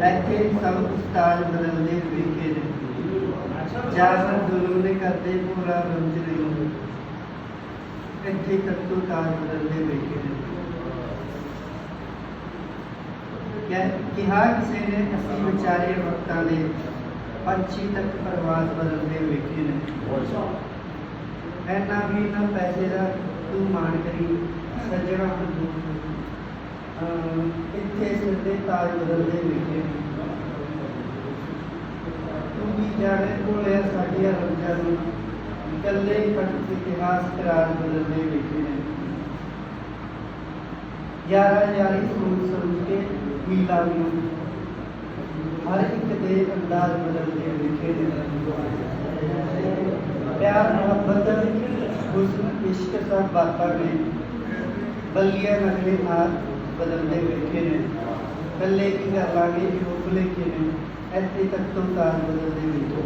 लेकिन सब उस्ताद बदलने हुए के ज़्यादा जुलूम ने करते पूरा रंज नहीं। इतने कत्तू ताज बदलने हुए के कहा किसी ने? असि बेचारे वक्त ने। पंछी तक प्रवास बदलते वेखे ने ऐना भी ना, पैसे का तू मान करी सजना देता तुम्ही जाणे कोण यासाठी रमज़ान। निकलले फक्त इतिहास करार बदलले बेटे ग्यारह यारी सोच समझ के मीला मिलू हर एक दे अंदाज बदलते लिखे प्यार, मोहब्बत, हुस्न, इश्क सब बातों में बल्लिया हाथ बदलते हुए। ಕಲ್ಲೇಕಿದ ಅಲಾಗಿ ಹೋಗಲೇಕಿನ ಎತ್ತಿ ತಕ್ಕಂತ ಬದಲಿಗೆ